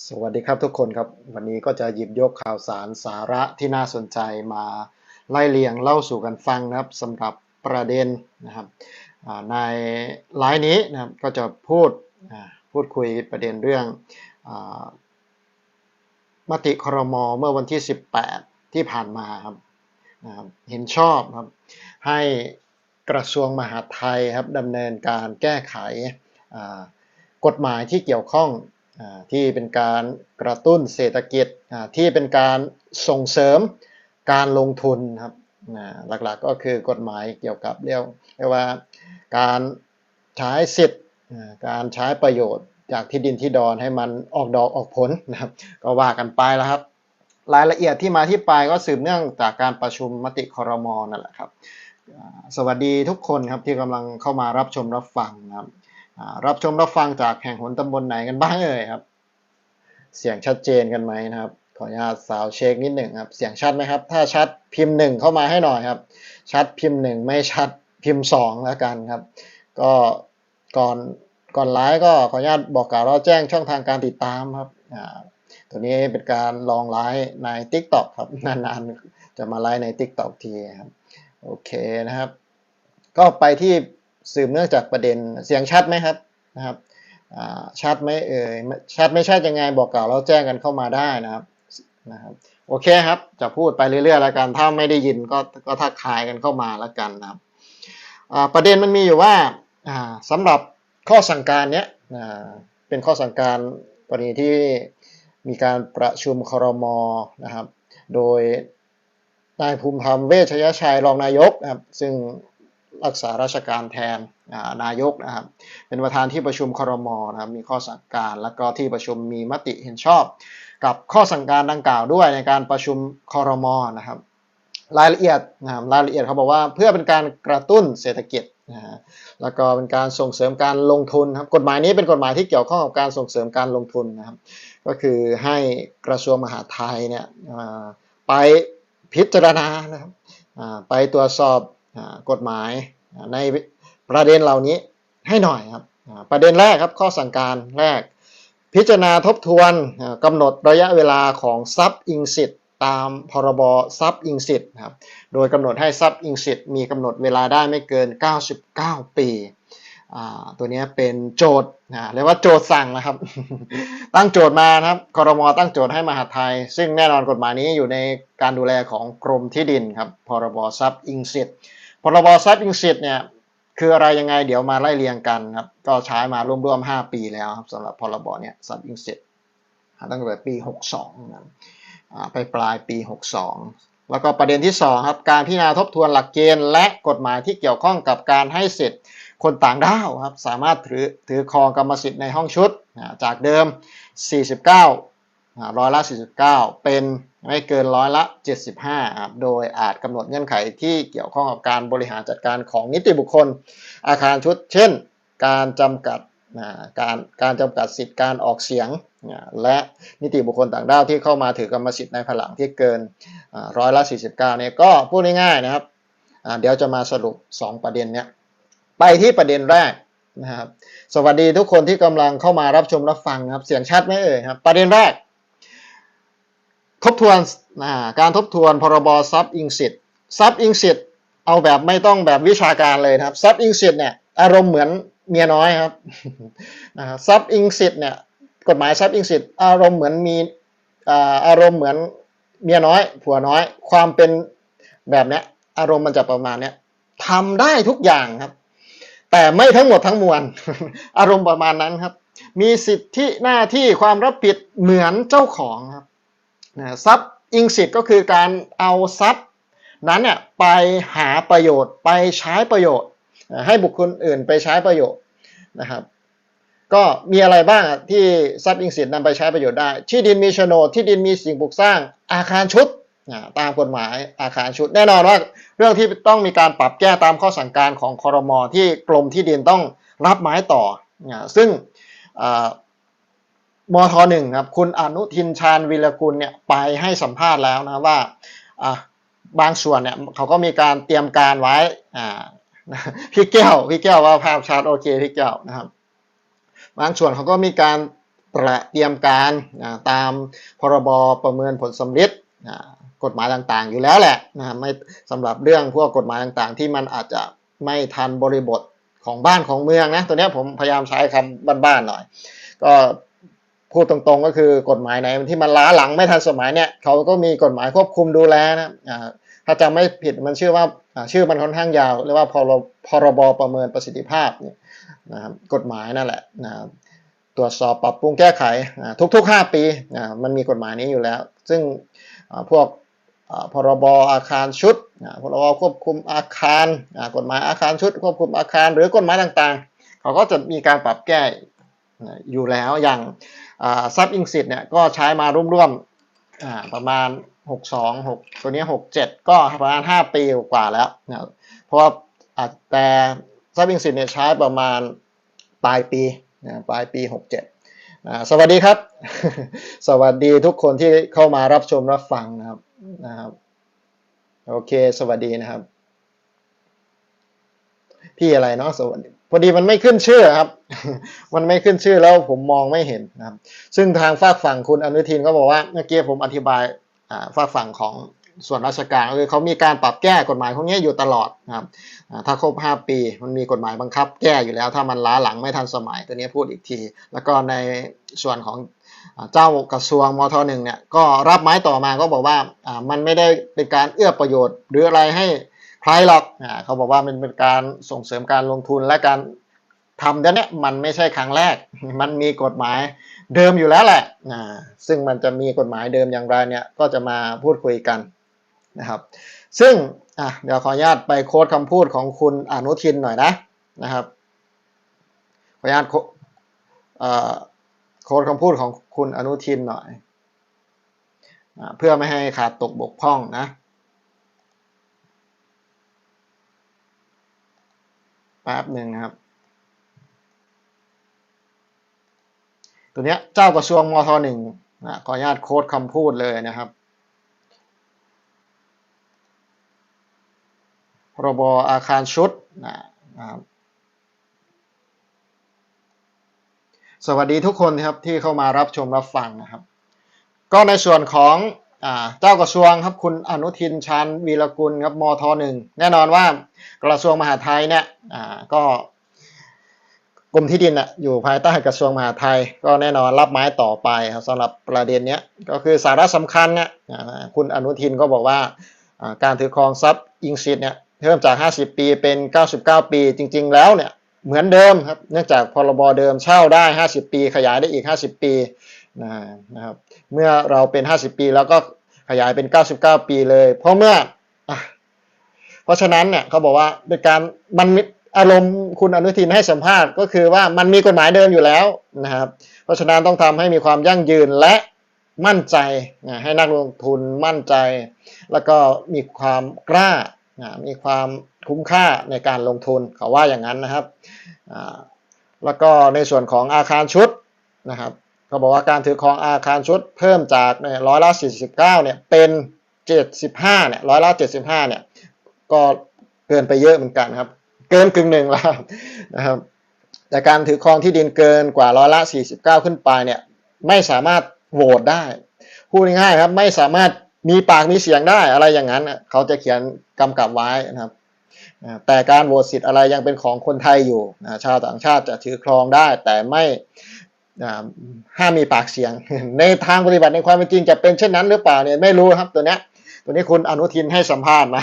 สวัสดีครับทุกคนครับ วันนี้ก็จะหยิบยกข่าวสารสาระที่น่าสนใจมาไล่เลียงเล่าสู่กันฟังนะครับสำหรับประเด็นนะครับในไลน์นี้นะครับก็จะพูดพูดคุยประเด็นเรื่องอมติครมเมื่อวันที่ 18 ที่ผ่านมาครับเห็นชอบครับให้กระทรวงมหาดไทยครับดำเนินการแก้ไขกฎหมายที่เกี่ยวข้อง ที่เป็นการกระตุ้นเศรษฐกิจที่เป็นการส่งเสริมการลงทุนครับหลักๆก็คือกฎหมายเกี่ยวกับเรียกเรียกว่าการใช้สิทธิ์การใช้ประโยชน์จากที่ดินที่ดอนให้มันออกดอกออกผลนะครับก็ว่ากันไปแล้วครับ รายละเอียดที่มาที่ไปก็สืบเนื่องจากการประชุมมติคอรมอนั่นแหละครับ สวัสดีทุกคนครับที่กำลังเข้ามารับชมรับฟังนะครับ รับชมรับฟังจากแห่งหนตำบลไหนกันบ้างเอ่ยครับ เสียงชัดเจนกันไหมนะครับ ขออนุญาตสาวเช็คนิดหนึ่งครับ เสียงชัดไหมครับ ถ้าชัดพิมพ์หนึ่งเข้ามาให้หน่อยครับ ชัดพิมพ์หนึ่งไม่ชัดพิมพ์สองแล้วกันครับ ก็ก่อนก่อนไลฟ์ก็ขออนุญาตบอกกล่าวเราแจ้งช่องทางการติดตามครับตัวนี้เป็นการลองไลฟ์ใน TikTok ครับนานๆจะมาไลฟ์ใน TikTok ทีครับ โอเคนะครับ ก็ไปที่ สืบเนื่องจากประเด็นเสียงชัดไหมครับนะครับชัดไหมเอ่ยชัดไม่ชัดยังไงบอกกล่าวเราแจ้งกันเข้ามาได้นะครับนะครับโอเคครับ จะพูดไปเรื่อยๆแล้วกัน ถ้าไม่ได้ยินก็ก็ทักทายกันเข้ามาแล้วกันนะครับประเด็นมันมีอยู่ว่าอ่าสำหรับข้อสั่งการเนี้ยเป็นข้อสั่งการกรณีที่มีการประชุมครมนะครับ โดยนายภูมิธรรมเวชยชัยรองนายกนะครับซึ่ง รักษาราชการแทนนายกนะครับ เป็นประธานที่ประชุมครมนะครับมีข้อสั่งการแล้วก็ที่ประชุมมีมติเห็นชอบ กับข้อสั่งการดังกล่าวด้วยในการประชุมครมนะครับ รายละเอียดนะครับรายละเอียดเขาบอกว่าเพื่อเป็นการกระตุ้นเศรษฐกิจนะฮะแล้วก็เป็นการส่งเสริมการลงทุนครับกฎหมายนี้เป็นกฎหมายที่เกี่ยวข้องกับการส่งเสริมการลงทุนนะครับ ก็คือให้กระทรวงมหาดไทยเนี่ยไปพิจารณานะครับไปตรวจสอบ กฎหมายในประเด็นเหล่านี้ให้หน่อยครับประเด็นแรกครับข้อสั่งการแรก พิจารณาทบทวนกำหนดระยะเวลาของทรัพย์อิงสิทธิ์ตามพรบทรัพย์อิงสิทธิ์ครับโดยกำหนดให้ทรัพย์อิงสิทธิ์มีกำหนดเวลาได้ไม่เกิน 99 ปีอ่าตัวนี้เป็นโจทย์เรียกว่าโจทย์สั่งนะครับ ตั้งโจทย์มานะครับครมตั้งโจทย์ให้มหาไทย ซึ่งแน่นอนกฎหมายนี้อยู่ในการดูแลของกรมที่ดินครับพรบทรัพย์อิงสิทธิ์ พรบทรัพย์อิงสิทธิ์เนี่ยคืออะไรยังไงเดี๋ยวมาไล่เรียงกันครับก็ใช้มาร่วมๆ 5 ปีแล้วครับสำหรับพรบเนี่ยทรัพย์อิงสิทธิ์ตั้งแต่ปี 62นะครับอ่าไปปลายปี 62 แล้วก็ประเด็นที่2ครับการพิจารณาทบทวนหลักเกณฑ์ และกฎหมายที่เกี่ยวข้องกับการให้สิทธิ์คนต่างด้าวครับสามารถถือถือครองกรรมสิทธิ์ในห้องชุด จากเดิม 49อ่า ร้อยละ 49 เป็นไม่เกินร้อยละ 75ครับโดยอาจกำหนดเงื่อนไขที่เกี่ยวข้องกับการบริหารจัดการของนิติบุคคล อาคารชุด เช่น การจำกัดการการจำกัดสิทธิการออกเสียง และนิติบุคคลต่างด้าวที่เข้ามาถือกรรมสิทธิ์ในภายหลังที่เกินร้อยละ 49เนี่ยก็พูดง่ายๆนะครับเดี๋ยวจะมาสรุป 2 ประเด็นเนี้ยไปที่ประเด็นแรกนะครับสวัสดีทุกคนที่กำลังเข้ามารับชมรับฟังครับเสียงชัดไหมเอ่ยครับประเด็นแรก ทบทวนการทบทวนพรบทรัพย์อิงสิทธิ์ทรัพย์อิงสิทธิ์เอาแบบไม่ต้องแบบวิชาการเลยนะครับทรัพย์อิงสิทธิ์เนี่ยอารมณ์เหมือนเมียน้อยครับซับทรัพย์อิงสิทธิ์เนี่ยกฎหมายทรัพย์อิงสิทธิ์อารมณ์เหมือนมีอาอารมณ์เหมือนเมียน้อย ผัวน้อย ความเป็นแบบเนี้ยอารมณ์มันจะประมาณเนี้ยทำได้ทุกอย่างครับ แต่ไม่ทั้งหมดทั้งมวลอารมณ์ประมาณนั้นครับ มีสิทธิหน้าที่ความรับผิดเหมือนเจ้าของครับ นะทรัพย์อิงสิทธิ์ก็คือการเอาทรัพย์นั้นเนี่ยไปหาประโยชน์ไปใช้ประโยชน์ ให้บุคคลอื่นไปใช้ประโยชน์นะครับก็มีอะไรบ้างที่ทรัพย์อิงสิทธิ์นำไปใช้ประโยชน์ได้ ที่ดินมีโฉนดที่ดินมีสิ่งปลูกสร้างอาคารชุดตามกฎหมายอาคารชุด แน่นอนว่าเรื่องที่ต้องมีการปรับแก้ตามข้อสั่งการของคอรมอที่กรมที่ดินต้องรับไม้ต่อ ซึ่ง มทหนึ่งครับ คุณอนุทินชาญวิรกุลเนี่ยไปให้สัมภาษณ์แล้วนะว่าบางส่วนเนี่ยเขาก็มีการเตรียมการไว้พี่แก้วพี่แก้วว่าภาพชัดโอเคพี่แก้วนะครับ บางส่วนเขาก็มีการประเตรียมการาตามพรบประเมินผลสำลิดกฎหมายต่างๆ อยู่แล้วแหละนะไม่สำหรับเรื่องพวกกฎหมายต่างๆ ที่มันอาจจะไม่ทันบริบทของบ้านของเมืองนะตัวเนี้ยผมพยายามใช้คำบ้านๆหน่อย ก็ พูดตรงๆก็คือกฎหมายไหนที่มันล้าหลังไม่ทันสมัยเนี่ยเขาก็มีกฎหมายควบคุมดูแลนะถ้าจำไม่ผิดมันชื่อว่าชื่อมันค่อนข้างยาวเรียกว่าพรบพรบประเมินประสิทธิภาพเนี่ยนะครับกฎหมายนั่นแหละนะครับตรวจสอบปรับปรุงแก้ไขทุกๆ 5 ปีมันมีกฎหมายนี้อยู่แล้ว ซึ่งพวกพรบอาคารชุดพรบควบคุมอาคารกฎหมายอาคารชุด ควบคุมอาคารหรือกฎหมายต่างๆ เขาก็จะมีการปรับแก้อยู่แล้วอย่าง ซับอิงสิตเนี่ยก็ใช้มาร่วมๆประมาณ 62 6 ตัวนี้ 67 ก็ประมาณ 5 ปีกว่าแล้วนะเพราะว่าอ่าแต่ซับอิงสิตเนี่ยใช้ประมาณปลายปีนะปลายปี 67นะสวัสดีครับ สวัสดีทุกคนที่เข้ามารับชมรับฟังนะครับนะครับโอเค สวัสดีนะครับ พี่อะไรเนาะสวัสดี พอดีมันไม่ขึ้นชื่อครับ มันไม่ขึ้นชื่อแล้วผมมองไม่เห็นนะครับ ซึ่งทางฝากฝั่งคุณอนุทินก็บอกว่าเมื่อกี้ผมอธิบายฝากฝั่งของส่วนราชการคือเขามีการปรับแก้กฎหมายพวกนี้อยู่ตลอดนะครับถ้าครบ 5 ปีมันมีกฎหมายบังคับ แก้อยู่แล้ว ถ้ามันล้าหลังไม่ทันสมัยตัวนี้พูดอีกที แล้วก็ในส่วนของเจ้ากระทรวงมทหนึ่งเนี่ยก็รับไม้ต่อมาก็บอกว่ามันไม่ได้เป็นการเอื้อประโยชน์ หรืออะไรให้ ใครหรอกอ่าเขาบอกว่ามันเป็นการส่งเสริมการลงทุนและการทำเนี้ยมันไม่ใช่ครั้งแรก มันมีกฎหมายเดิมอยู่แล้วแหละอ่าซึ่งมันจะมีกฎหมายเดิมอย่างไรเนี่ยก็จะมาพูดคุยกันนะครับ ซึ่งอะเดี๋ยวขออนุญาตไปโค้ดคำพูดของคุณอนุทินหน่อยนะนะครับ ขออนุญาตโค้ดคำพูดของคุณอนุทินหน่อยอเพื่อไม่ให้ขาดตกบกพร่องนะ แป๊บหนึ่งนะครับ ตัวเนี้ยเจ้ากระทรวงมทหนึ่งนะขออนุญาตโค้ดคำพูดเลยนะครับพรบอาคารชุดนะครับสวัสดีทุกคนครับที่เข้ามารับชมรับฟังนะครับ ก็ในส่วนของ เจ้ากระทรวงครับคุณอนุทินชาญวีรกุลครับมทหนึ่งแน่นอนว่ากระทรวงมหาดไทยเนี่ยอ่าก็กรมที่ดินอะอยู่ภายใต้กระทรวงมหาดไทย ก็แน่นอนรับไม้ต่อไปครับสำหรับประเด็นเนี้ยก็คือสาระสำคัญเนี่ยคุณอนุทินก็บอกว่าอ่าการถือครองทรัพย์อิงสิทธิ์เนี่ยเพิ่มจาก 50 ปีเป็น 99 ปีจริง ๆ แล้วเนี่ยเหมือนเดิมครับเนื่องจากพรบเดิมเช่าได้ 50 ปี ขยายได้อีก 50 ปีนะครับ เมื่อเราเป็น 50 ปีแล้วก็ขยายเป็น 99 ปีเลย เพราะเมื่ออเพราะฉะนั้นเนี่ยเขาบอกว่าเป็นการมันมอารมณ์คุณอนุทินให้สัมภาษณ์ก็คือว่ามันมีกฎหมายเดิมอยู่แล้วนะครับ เพราะฉะนั้นต้องทำให้มีความยั่งยืนและมั่นใจนะให้นักลงทุนมั่นใจ แล้วก็มีความกล้านะมีความคุ้มค่าในการลงทุนเขาว่าอย่างนั้นนะครับแล้วก็ในส่วนของอาคารชุดนะครับ เขาบอกว่าการถือครองอาคารชุดเพิ่มจากเนี่ยร้อยละ49เนี่ยเป็น 75เนี่ยร้อยละ75เนี่ยก็เกินไปเยอะเหมือนกันครับ เกินกึ่งหนึ่งแล้วนะครับแต่การถือครองที่ดินเกินกว่าร้อยละ 49 ขึ้นไปเนี่ยไม่สามารถโหวตได้พูดง่ายๆครับไม่สามารถมีปากมีเสียงได้อะไรอย่างนั้น เขาจะเขียนกำกับไว้นะครับ แต่การโหวตสิทธิ์อะไรยังเป็นของคนไทยอยู่ชาวต่างชาติจะถือครองได้ แต่ไม่ ห้ามมีปากเสียง ในทางปฏิบัติในความเป็นจริงจะเป็นเช่นนั้นหรือเปล่าเนี่ยไม่รู้ครับตัวเนี้ยตัวนี้คุณอนุทินให้สัมภาษณ์มา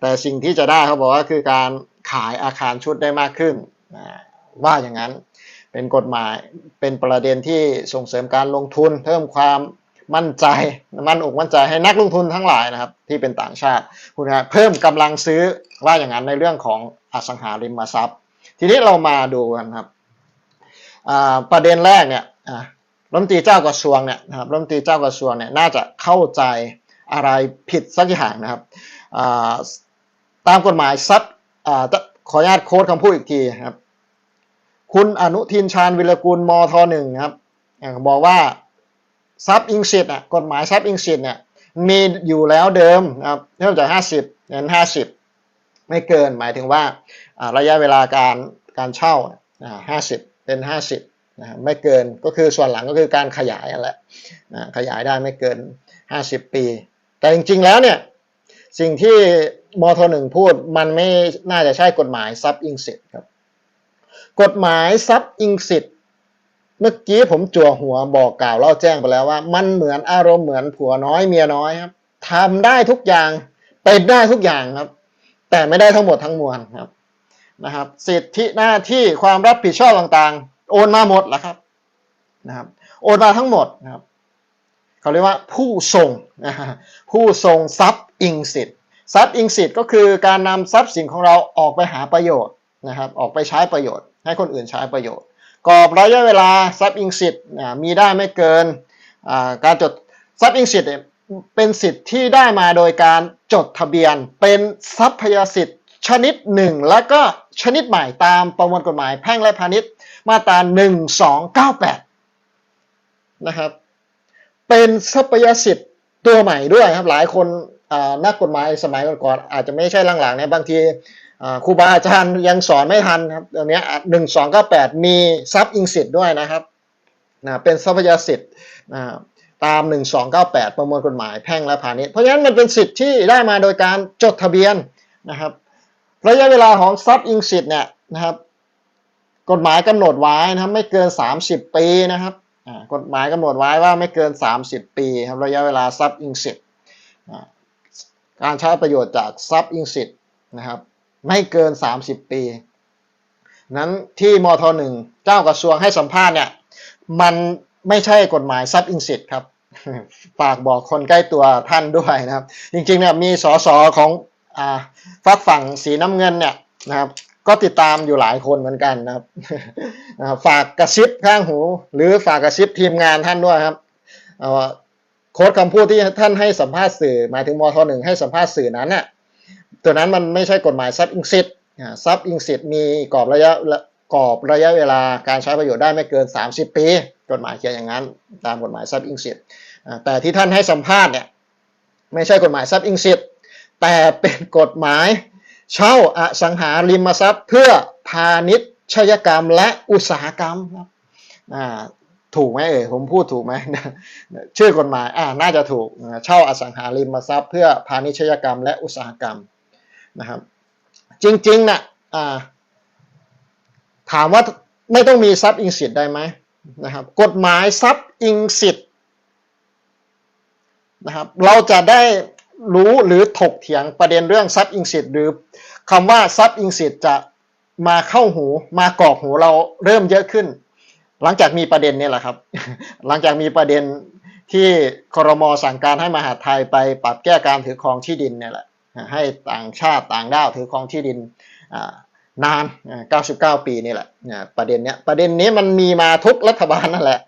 แต่สิ่งที่จะได้เขาบอกว่าคือการขายอาคารชุดได้มากขึ้นว่าอย่างนั้นเป็นกฎหมายเป็นประเด็นที่ส่งเสริมการลงทุน เพิ่มความมั่นใจมั่นอกมั่นใจให้นักลงทุนทั้งหลายนะครับ ที่เป็นต่างชาติคุณนะเพิ่มกำลังซื้อว่าอย่างนั้นในเรื่องของอสังหาริมทรัพย์ ทีนี้เรามาดูกันครับ ประเด็นแรกเนี่ยรัฐมนตรีเจ้ากระทรวงเนี่ยนะครับรัฐมนตรีเจ้ากระทรวงเนี่ยน่าจะเข้าใจอะไรผิดสักอย่างนะครับตามกฎหมายซับขออนุญาตโค้ดคำพูดอีกทีครับ คุณอนุทินชาญวิรกุลมทหนึ่งครับบอกว่าซับอิงสิตอะกฎหมายซับอิงสิตเนี่ยมีอยู่แล้วเดิมนะครับเริ่มจากห้าสิบเป็นห้าสิบไม่เกินหมายถึงว่าระยะเวลาการการเช่าห้าสิบ เป็นห้าสิบนะครับไม่เกินก็คือส่วนหลังก็คือการขยายนั่นแหละนะขยายได้ไม่เกิน 50 ปี แต่จริงๆแล้วเนี่ยสิ่งที่มทหนึ่งพูดมันไม่น่าจะใช่กฎหมายซับอิงสิทธิ์ครับ กฎหมายซับอิงสิทธิ์เมื่อกี้ผมจั่วหัวบอกกล่าวเล่าแจ้งไปแล้วว่า มันเหมือนอารมณ์เหมือนผัวน้อยเมียน้อยครับทำได้ทุกอย่างเป็นได้ทุกอย่างครับ แต่ไม่ได้ทั้งหมดทั้งมวลครับ นะครับ สิทธิหน้าที่ความรับผิดชอบต่างๆ โอนมาหมดแล้วครับนะครับ โอนมาทั้งหมดนะครับเขาเรียกว่าผู้ส่งนะผู้ส่งทรัพย์อิงสิทธิ์ทรัพย์อิงสิทธิ์ก็คือการนำทรัพย์สินของเราออกไปหาประโยชน์นะครับ ออกไปใช้ประโยชน์ ให้คนอื่นใช้ประโยชน์ กรอบระยะเวลาทรัพย์อิงสิทธิ์มีได้ไม่เกินการจดทรัพย์อิงสิทธิ์เป็นสิทธิ์ที่ได้มาโดยการจดทะเบียน เป็นทรัพยสิทธิ์ ชนิดหนึ่งและก็ชนิดใหม่ตามประมวลกฎหมายแพ่งและพาณิชย์มาตรา1298 นะครับ เป็นทรัพยสิทธิ์ตัวใหม่ด้วยครับหลายคนนักกฎหมายสมัยก่อนอาจจะไม่ใช่หลังๆเนี่ยบางทีครูบาอาจารย์ยังสอนไม่ทันครับตอนนี้หนึ่งสองเก้าแปดมีทรัพย์อิงสิทธิ์ด้วยนะครับนะเป็นทรัพยสิทธิ์นะตาม 1298 ประมวลกฎหมายแพ่งและพาณิชย์ เพราะฉะนั้นมันเป็นสิทธิ์ที่ได้มาโดยการจดทะเบียนนะครับ ระยะเวลาของทรัพย์อิงสิทธิ์เนี่ยนะครับ กฎหมายกำหนดไว้นะครับ ไม่เกิน 30 ปีนะครับกฎหมายกำหนดไว้ว่าไม่เกิน 30 ปีครับระยะเวลาทรัพย์อิงสิทธิ์การใช้ประโยชน์จากทรัพย์อิงสิทธิ์นะครับ ไม่เกิน 30 ปี นั้นที่มทหนึ่งเจ้ากระทรวงให้สัมภาษณ์เนี่ยมันไม่ใช่กฎหมายทรัพย์อิงสิทธิ์ครับฝากบอกคนใกล้ตัวท่านด้วยนะครับ จริงๆเนี่ยมีสสของ ฝักฝั่งสีน้ำเงินเนี่ยนะครับ ก็ติดตามอยู่หลายคนเหมือนกันนะครับฝากกระซิบข้างหู หรือฝากกระซิบทีมงานท่านด้วยครับโค้ดคำพูดที่ท่านให้สัมภาษณ์สื่อหมายถึงมทหนึ่งให้สัมภาษณ์สื่อนั้นน่ะตัวนั้นมันไม่ใช่กฎหมายซับอิงสิทธิ์ซับอิงสิทธิ์มีกรอบระยะกรอบระยะเวลาการใช้ประโยชน์ได้ไม่เกิน 30 ปี กฎหมายเขียนอย่างนั้น ตามกฎหมายซับอิงสิทธิ์แต่ที่ท่านให้สัมภาษณ์เนี่ยไม่ใช่กฎหมายซับอิงสิทธิ์ แต่เป็นกฎหมาย เช่าอสังหาริมทรัพย์ เพื่อพาณิชยกรรมและอุตสาหกรรมครับถูกไหมเอ่ยผมพูดถูกไหมชื่อกฎหมายอ่าน่าจะถูกเช่าอสังหาริมทรัพย์ เพื่อพาณิชยกรรมและอุตสาหกรรมนะครับ จริงๆนะอ่าถามว่าไม่ต้องมีทรัพย์อิงสิทธิ์ได้ไหมนะครับ กฎหมายทรัพย์อิงสิทธิ์นะครับ เราจะได้ รู้หรือถกเถียงประเด็นเรื่องทรัพย์อิงสิทธิ์หรือคำว่าทรัพย์อิงสิทธิ์จะมาเข้าหูมากรอกหูเราเริ่มเยอะขึ้น หลังจากมีประเด็นนี้แหละครับ หลังจากมีประเด็นที่ครมสั่งการให้มหาไทยไปปรับแก้การถือครองที่ดินเนี่ยแหละให้ต่างชาติต่างด้าวถือครองที่ดินนาน 99 ปีนี่แหละประเด็นเนี้ยประเด็นนี้มันมีมาทุกรัฐบาลนั่นแหละ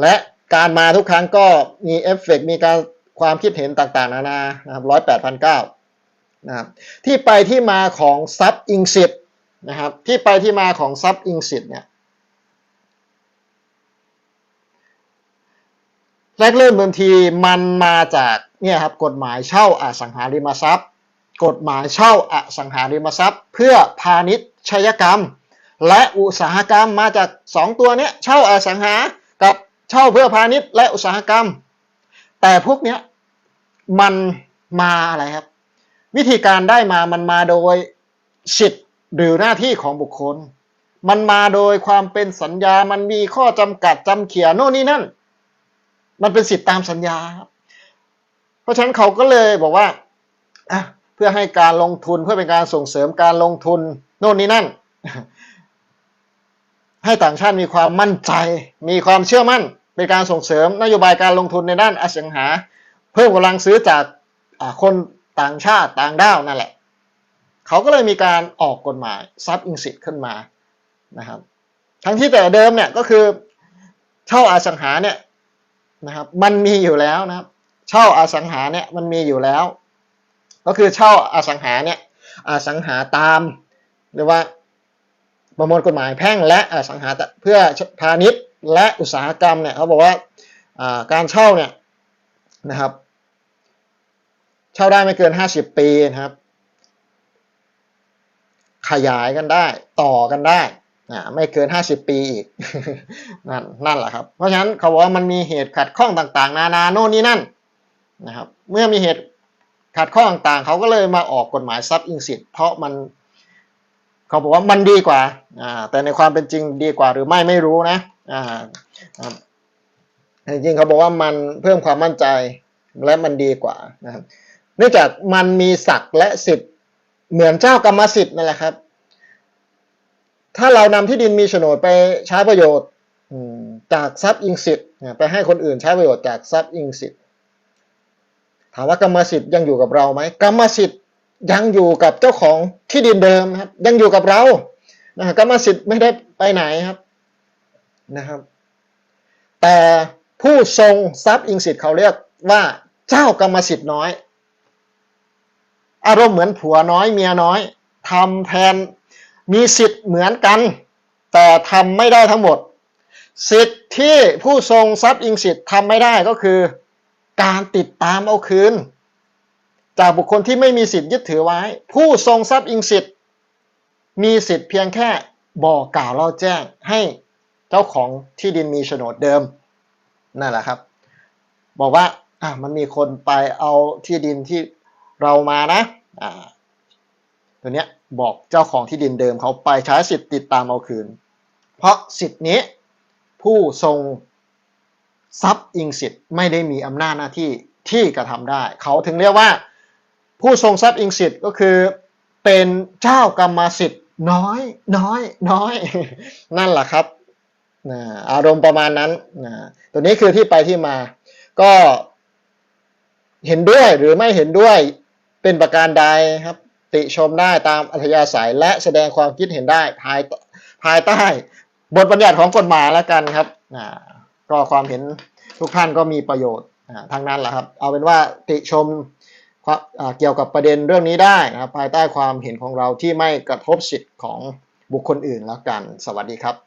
และการมาทุกครั้งก็มีเอฟเฟกมีการ ความคิดเห็นต่างๆ นานานะครับร้อยแปดพันเก้านะครับที่ไปที่มาของซับอิงสิทนะครับที่ไปที่มาของซับอิงสิทเนี่ยแรกเริ่มเดิมทีมันมาจากเนี่ยครับกฎหมายเช่าอสังหาริมทรัพย์ กฎหมายเช่าอสังหาริมทรัพย์ เพื่อพาณิชยกรรม และอุตสาหกรรมมาจาก 2 ตัวนี้เช่าอสังหากับเช่าเพื่อพาณิชย์และอุตสาหกรรม แต่พวกเนี้ยมันมาอะไรครับ วิธีการได้มามันมาโดยสิทธิ์หรือหน้าที่ของบุคคล มันมาโดยความเป็นสัญญา มันมีข้อจำกัดจำเขียนโน่นนี่นั่น มันเป็นสิทธิ์ตามสัญญาครับเพราะฉะนั้นเขาก็เลยบอกว่าอะเพื่อให้การลงทุนเพื่อเป็นการส่งเสริมการลงทุนโน่นนี่นั่น ให้ต่างชาติมีความมั่นใจ มีความเชื่อมั่น เป็นการส่งเสริมนโยบายการลงทุนในด้านอสังหา เพิ่มกำลังซื้อจากคนต่างชาติต่างด้าวนั่นแหละ เขาก็เลยมีการออกกฎหมายซับอิงสิทขึ้นมานะครับ ทั้งที่แต่เดิมเนี่ยก็คือเช่าอาสังหาเนี่ยนะครับมันมีอยู่แล้วนะครับเช่าอสังหาเนี่ยมันมีอยู่แล้ว ก็คือเช่าอสังหาเนี่ยอสังหาตามหรือว่าประมวลกฎหมายแพ่งและอสังหาเพื่อพาณิชย์ และอุตสาหกรรมเนี่ยเขาบอกว่าการเช่าเนี่ยนะครับ เช่าได้ไม่เกิน 50 ปีนะครับ ขยายกันได้ต่อกันได้อ่าไม่เกิน 50 ปีอีกนั่นนั่นแหละครับ เพราะฉะนั้นเขาบอกว่ามันมีเหตุขัดข้องต่างๆ นานาโน่นนี่นั่นนะครับเมื่อมีเหตุขัดข้องต่างๆ เขาก็เลยมาออกกฎหมายทรัพย์อิงสิทธิ์เพราะมันเขาบอกว่ามันดีกว่า แต่ในความเป็นจริงดีกว่าหรือไม่ไม่รู้นะ อ่าครับจริงๆเขาบอกว่ามันเพิ่มความมั่นใจและมันดีกว่านะครับ เนื่องจากมันมีศักดิ์และสิทธิ์เหมือนเจ้ากรรมสิทธิ์นั่นแหละครับ ถ้าเรานำที่ดินมีโฉนดไปใช้ประโยชน์จากทรัพย์อิงสิทธิ์ไปให้คนอื่นใช้ประโยชน์จากทรัพย์อิงสิทธิ์ถามว่ากรรมสิทธิ์ยังอยู่กับเราไหมกรรมสิทธิ์ยังอยู่กับเจ้าของที่ดินเดิมครับ ยังอยู่กับเรานะกรรมสิทธิ์ไม่ได้ไปไหนครับ นะครับ แต่ผู้ทรงทรัพย์อิงสิทธิ์เขาเรียกว่าเจ้ากรรมสิทธิ์น้อย อารมณ์เหมือนผัวน้อยเมียน้อยทำแทนมีสิทธิ์เหมือนกัน แต่ทำไม่ได้ทั้งหมด สิทธิ์ที่ผู้ทรงทรัพย์อิงสิทธิ์ทำไม่ได้ก็คือ การติดตามเอาคืน จากบุคคลที่ไม่มีสิทธิ์ยึดถือไว้ ผู้ทรงทรัพย์อิงสิทธิ์มีสิทธิ์เพียงแค่บอกกล่าวเล่าแจ้งให้ เจ้าของที่ดินมีโฉนดเดิมนั่นแหละครับ บอกว่าอะมันมีคนไปเอาที่ดินที่เรามานะอ่าตัวเนี้ยบอกเจ้าของที่ดินเดิมเขาไปใช้สิทธิ์ติดตามเอาคืน เพราะสิทธิ์นี้ผู้ทรงทรัพย์อิงสิทธิ์ไม่ได้มีอำนาจหน้าที่ที่กระทำได้ เขาถึงเรียกว่า ผู้ทรงทรัพย์อิงสิทธิ์ก็คือเป็นเจ้ากรรมสิทธิ์น้อยน้อยน้อย นั่นแหละครับ นะอารมณ์ประมาณนั้นนะตัวนี้คือที่ไปที่มา ก็เห็นด้วยหรือไม่เห็นด้วยเป็นประการใดครับ ติชมได้ตามอัธยาศัยและแสดงความคิดเห็นได้ภายภายใต้ บทบัญญัติของกฎหมายแล้วกันครับอ่าก็ความเห็นทุกท่านก็มีประโยชน์อ่างนั้นแหละครับ เอาเป็นว่าติชมเกี่ยวกับประเด็นเรื่องนี้ได้นะครับ ภายใต้ความเห็นของเราที่ไม่กระทบสิทธิ์ของบุคคลอื่นแล้วกัน สวัสดีครับ